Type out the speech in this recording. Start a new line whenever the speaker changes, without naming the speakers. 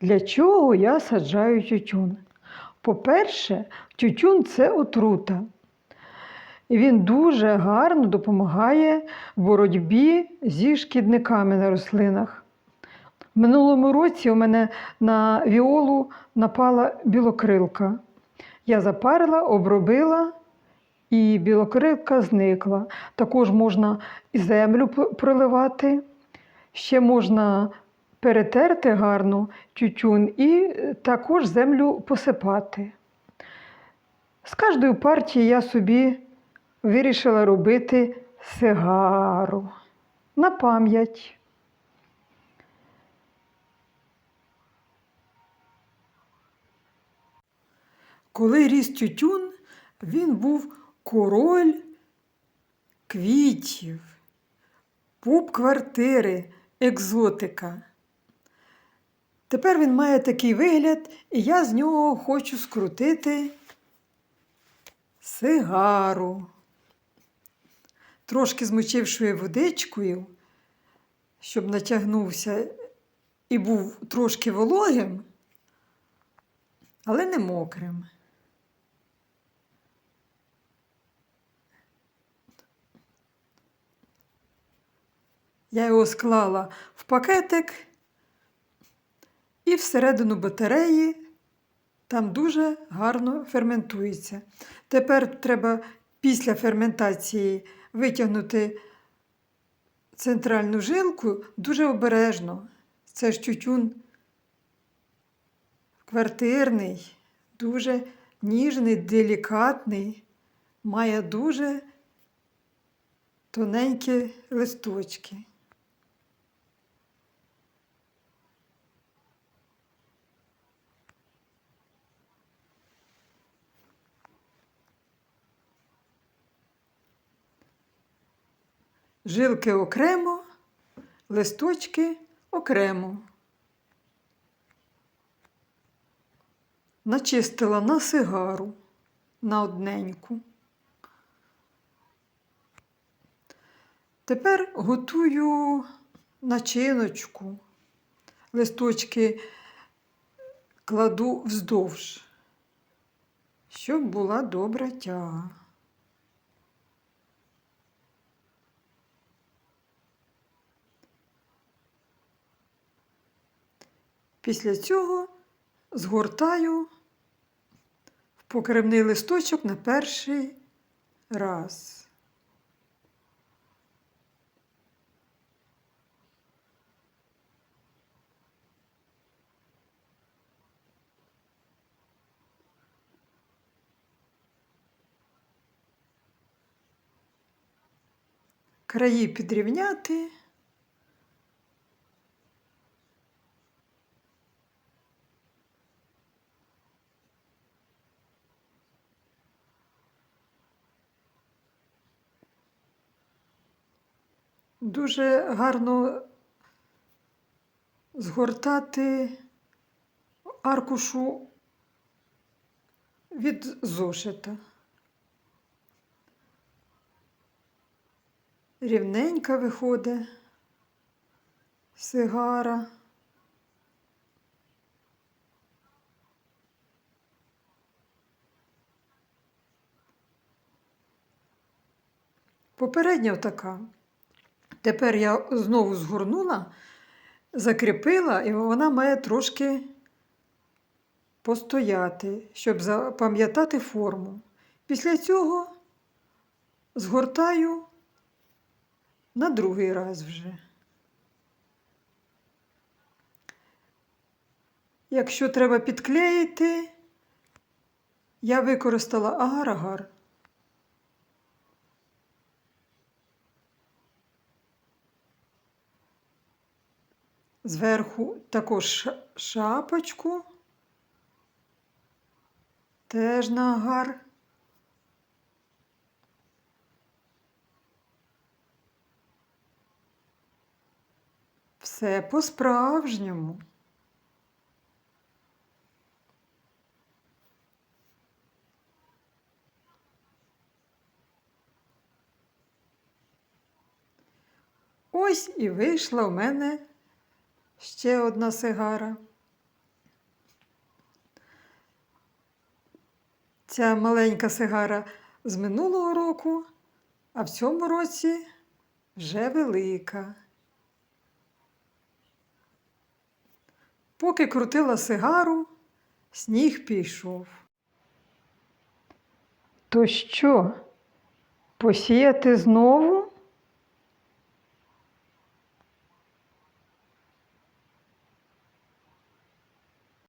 Для чого я саджаю тютюн? По-перше, тютюн це отрута. І він дуже гарно допомагає в боротьбі зі шкідниками на рослинах. В минулому році у мене на віолу напала білокрилка. Я запарила, обробила, і білокрилка зникла. Також можна і землю проливати, ще можна перетерти гарно тютюн і е, також землю посипати. З кожної партії я собі вирішила робити сигару на пам'ять. Коли ріс тютюн, він був король квітів, пуп квартири, екзотика. Тепер він має такий вигляд, і я з нього хочу скрутити сигару. Трошки змочивши водичкою, щоб натягнувся і був трошки вологим, але не мокрим. Я його склала в пакетик і всередину батареї там дуже гарно ферментується. Тепер треба після ферментації витягнути центральну жилку дуже обережно. Це ж тютюн квартирний, дуже ніжний, делікатний, має дуже тоненькі листочки. Жилки окремо, листочки окремо. Начистила на сигару на одненьку. Тепер готую начиночку. Листочки кладу вздовж, щоб була добра тяга. Після цього згортаю в покривний листочок на перший раз. Краї підрівняти. Дуже гарно згортати аркушу від зошита. Рівненька виходить сигара. Попередня така. Тепер я знову згорнула, закріпила, і вона має трошки постояти, щоб запам'ятати форму. Після цього згортаю на другий раз вже. Якщо треба підклеїти, я використала агар-агар. Зверху також шапочку, теж на агар. Все по-справжньому. Ось і вийшла в мене Ще одна сигара. Ця маленька сигара з минулого року, а в цьому році вже велика. Поки крутила сигару, сніг пішов. То що, посіяти знову?